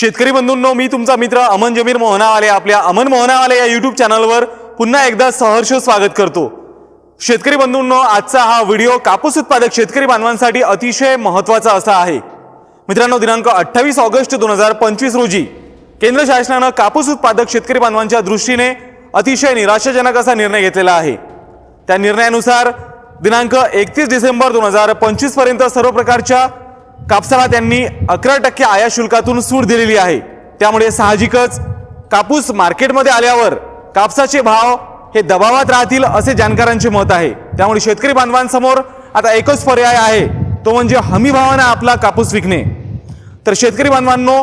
शेतकरी बंधूंनो मी तुमचा मित्र अमन जमीर मोहनावाले आपल्या अमन मोहनावाले या युट्यूब चॅनलवर पुन्हा एकदा सहर्ष स्वागत करतो. शेतकरी बंधूंनो आजचा हा व्हिडिओ कापूस उत्पादक शेतकरी बांधवांसाठी अतिशय महत्त्वाचा असा आहे. मित्रांनो दिनांक अठ्ठावीस ऑगस्ट दोन हजार पंचवीस रोजी केंद्र शासनानं कापूस उत्पादक शेतकरी बांधवांच्या दृष्टीने अतिशय निराशाजनक असा निर्णय घेतलेला आहे. त्या निर्णयानुसार दिनांक एकतीस डिसेंबर दोन हजार पंचवीसपर्यंत सर्व प्रकारच्या कापसाला त्यांनी अकरा टक्के आयात शुल्कातून सूट दिलेली आहे. त्यामुळे साहजिकच कापूस मार्केटमध्ये आल्यावर कापसाचे भाव हे दबावात राहतील असे जाणकारांचे मत आहे. त्यामुळे शेतकरी बांधवांसमोर आता एकच पर्याय आहे. तो म्हणजे हमी भावानं आपला कापूस विकणे. तर शेतकरी बांधवांनो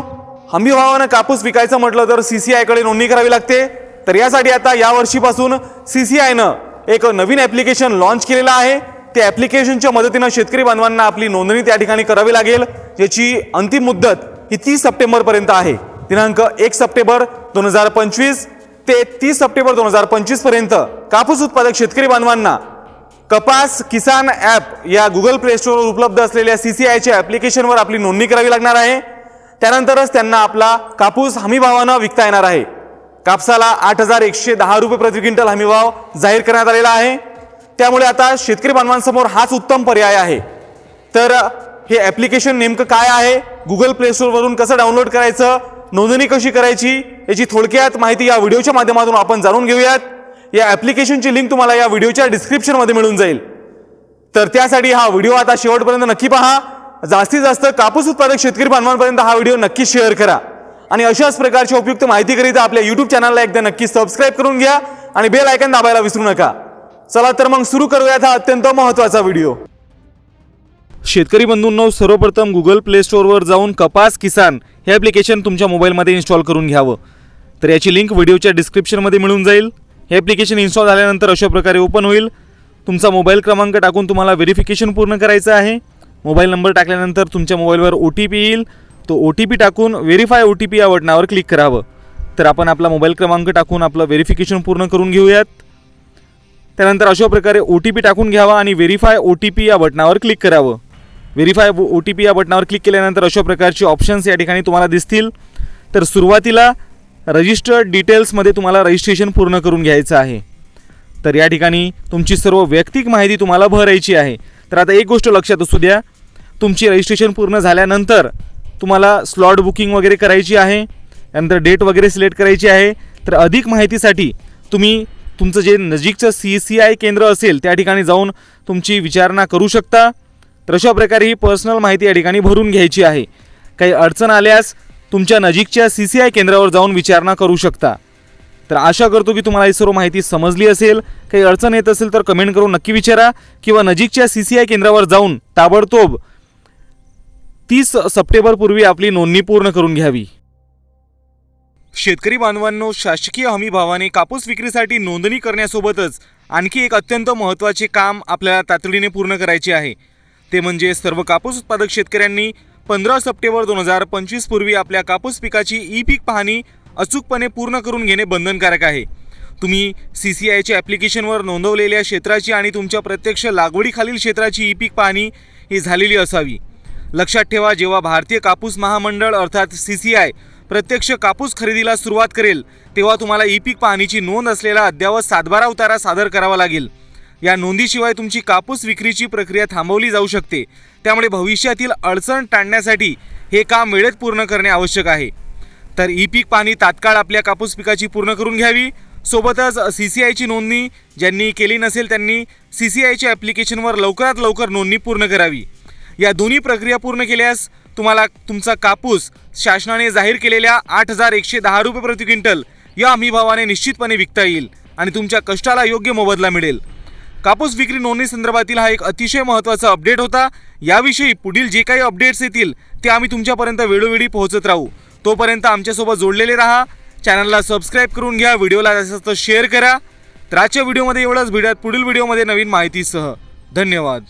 हमी भावानं कापूस विकायचं म्हटलं तर सी सी आयकडे नोंदणी करावी लागते. तर यासाठी आता यावर्षीपासून सी सी आयनं एक नवीन ॲप्लिकेशन लॉन्च केलेलं आहे. त्या ॲप्लिकेशनच्या मदतीनं शेतकरी बांधवांना आपली नोंदणी त्या ठिकाणी करावी लागेल ज्याची अंतिम मुदत ही तीस सप्टेंबरपर्यंत आहे. दिनांक एक सप्टेंबर दोन हजार पंचवीस ते तीस सप्टेंबर दोन हजार पंचवीसपर्यंत कापूस उत्पादक शेतकरी बांधवांना कपास किसान ॲप या गुगल प्ले स्टोरवर उपलब्ध असलेल्या सी सी आयच्या ॲप्लिकेशनवर आपली नोंदणी करावी लागणार आहे. त्यानंतरच त्यांना आपला कापूस हमीभावानं विकता येणार आहे. कापसाला आठ हजार एकशे दहा रुपये प्रति क्विंटल हमीभाव जाहीर करण्यात आलेला आहे. त्यामुळे आता शेतकरी बांधवांसमोर हाच उत्तम पर्याय आहे. तर हे ॲप्लिकेशन नेमकं काय आहे? गुगल प्ले स्टोरवरून कसं डाउनलोड करायचं? नोंदणी कशी करायची? याची थोडक्यात माहिती या व्हिडिओच्या माध्यमातून आपण जाणून घेऊयात. या ॲप्लिकेशनची लिंक तुम्हाला या व्हिडिओच्या डिस्क्रिप्शनमध्ये मिळून जाईल. तर त्यासाठी हा व्हिडिओ आता शेवटपर्यंत नक्की पहा. जास्तीत जास्त कापूस उत्पादक शेतकरी बांधवांपर्यंत हा व्हिडिओ नक्की शेअर करा. आणि अशाच प्रकारची उपयुक्त माहितीकरिता आपल्या युट्यूब चॅनलला एकदा नक्की सबस्क्राईब करून घ्या आणि बेल आयकन दाबायला विसरू नका. चला तर मग सुरू करूयात हा अत्यंत महत्त्वाचा व्हिडिओ. शेतकरी बंधूंनो सर्वप्रथम गुगल प्ले स्टोअरवर जाऊन कपास किसान हे ॲप्लिकेशन तुमच्या मोबाईलमध्ये इन्स्टॉल करून घ्यावं. तर याची लिंक व्हिडिओच्या डिस्क्रिप्शनमध्ये मिळून जाईल. हे ॲप्लिकेशन इन्स्टॉल झाल्यानंतर अशा प्रकारे ओपन होईल. तुमचा मोबाईल क्रमांक टाकून तुम्हाला व्हेरिफिकेशन पूर्ण करायचं आहे. मोबाईल नंबर टाकल्यानंतर तुमच्या मोबाईलवर ओ टी पी येईल. तो ओ टी पी टाकून व्हेरीफाय ओ टी पी या बटनावर क्लिक करावं. तर आपण आपला मोबाईल क्रमांक टाकून आपलं व्हेरिफिकेशन पूर्ण करून घेऊयात. त्यानंतर अशा प्रकारे ओ टी पी टाकून घ्यावा आणि व्हेरीफाय ओ टी पी या बटनावर क्लिक करावं. व्हेरीफाय ओ टी पी या बटनावर क्लिक केल्यानंतर अशा प्रकारचे ऑप्शन्स या ठिकाणी तुम्हाला दिसतील. तर सुरुवातीला रजिस्टर्ड डिटेल्समध्ये तुम्हाला रजिस्ट्रेशन पूर्ण करून घ्यायचं आहे. तर या ठिकाणी तुमची सर्व वैयक्तिक माहिती तुम्हाला भरायची आहे. तर आता एक गोष्ट लक्षात असू द्या. तुमची रजिस्ट्रेशन पूर्ण झाल्यानंतर तुम्हाला स्लॉट बुकिंग वगैरे करायची आहे. त्यानंतर डेट वगैरे सिलेक्ट करायची आहे. तर अधिक माहितीसाठी तुम्ही तुमचं जे नजीकचं सी सी आय केंद्र असेल त्या ठिकाणी जाऊन तुमची विचारणा करू शकता. तर अशा प्रकारे ही पर्सनल माहिती या ठिकाणी भरून घ्यायची आहे. काही अडचण आल्यास तुमच्या नजीकच्या सी सी आय केंद्रावर जाऊन विचारणा करू शकता. तर आशा करतो की तुम्हाला ही सर्व माहिती समजली असेल. काही अडचण येत असेल तर कमेंट करून नक्की विचारा किंवा नजीकच्या सी सी आय केंद्रावर जाऊन ताबडतोब तीस सप्टेंबरपूर्वी आपली नोंदणी पूर्ण करून घ्यावी. शेतकरी बांधवांनो शासकीय हमी भावाने कापूस विक्रीसाठी नोंदणी करण्यासोबतच आणखी एक अत्यंत महत्त्वाचे काम आपल्याला तातडीने पूर्ण करायचे आहे. ते म्हणजे सर्व कापूस उत्पादक शेतकऱ्यांनी पंधरा सप्टेंबर दोन हजार पंचवीस पूर्वी आपल्या कापूस पिकाची ई पीक पाहणी अचूकपणे पूर्ण करून घेणे बंधनकारक आहे. तुम्ही सी सी आयच्या ॲप्लिकेशनवर नोंदवलेल्या क्षेत्राची आणि तुमच्या प्रत्यक्ष लागवडीखालील क्षेत्राची ई पीक पाहणी ही झालेली असावी. लक्षात ठेवा जेव्हा भारतीय कापूस महामंडळ अर्थात सी सी आय प्रत्यक्ष कापूस खरेदीला सुरुवात करेल तेव्हा तुम्हाला ई पीक पाहणीची नोंद असलेला अद्ययावत सातबारा उतारा सादर करावा लागेल. या नोंदीशिवाय तुमची कापूस विक्रीची प्रक्रिया थांबवली जाऊ शकते. त्यामुळे भविष्यातील अडचण टाळण्यासाठी हे काम वेळेत पूर्ण करणे आवश्यक आहे. तर ई पीक पाहणी तात्काळ आपल्या कापूस पिकाची पूर्ण करून घ्यावी. सोबतच सी सी आयची नोंदणी ज्यांनी केली नसेल त्यांनी सी सी आयच्या ॲप्लिकेशनवर लवकरात लवकर नोंदणी पूर्ण करावी. या दोन्ही प्रक्रिया पूर्ण केल्यास तुम्हाला तुमचा कापूस शासनाने जाहीर केलेल्या आठ हजार एकशे दहा रुपये प्रति क्विंटल या हमी भावाने निश्चितपणे विकता येईल आणि तुमच्या कष्टाला योग्य मोबदला मिळेल. कापूस विक्री नोंदणी संदर्भातील हा एक अतिशय महत्त्वाचा अपडेट होता. याविषयी पुढील जे काही अपडेट्स येतील ते आम्ही तुमच्यापर्यंत वेळोवेळी पोहोचत राहू. तोपर्यंत आमच्यासोबत जोडलेले राहा. चॅनलला सबस्क्राईब करून घ्या. व्हिडिओला जास्तीत जास्त शेअर करा. तर आजच्या व्हिडिओमध्ये एवढंच. भेटत पुढील व्हिडिओमध्ये नवीन माहितीसह. धन्यवाद.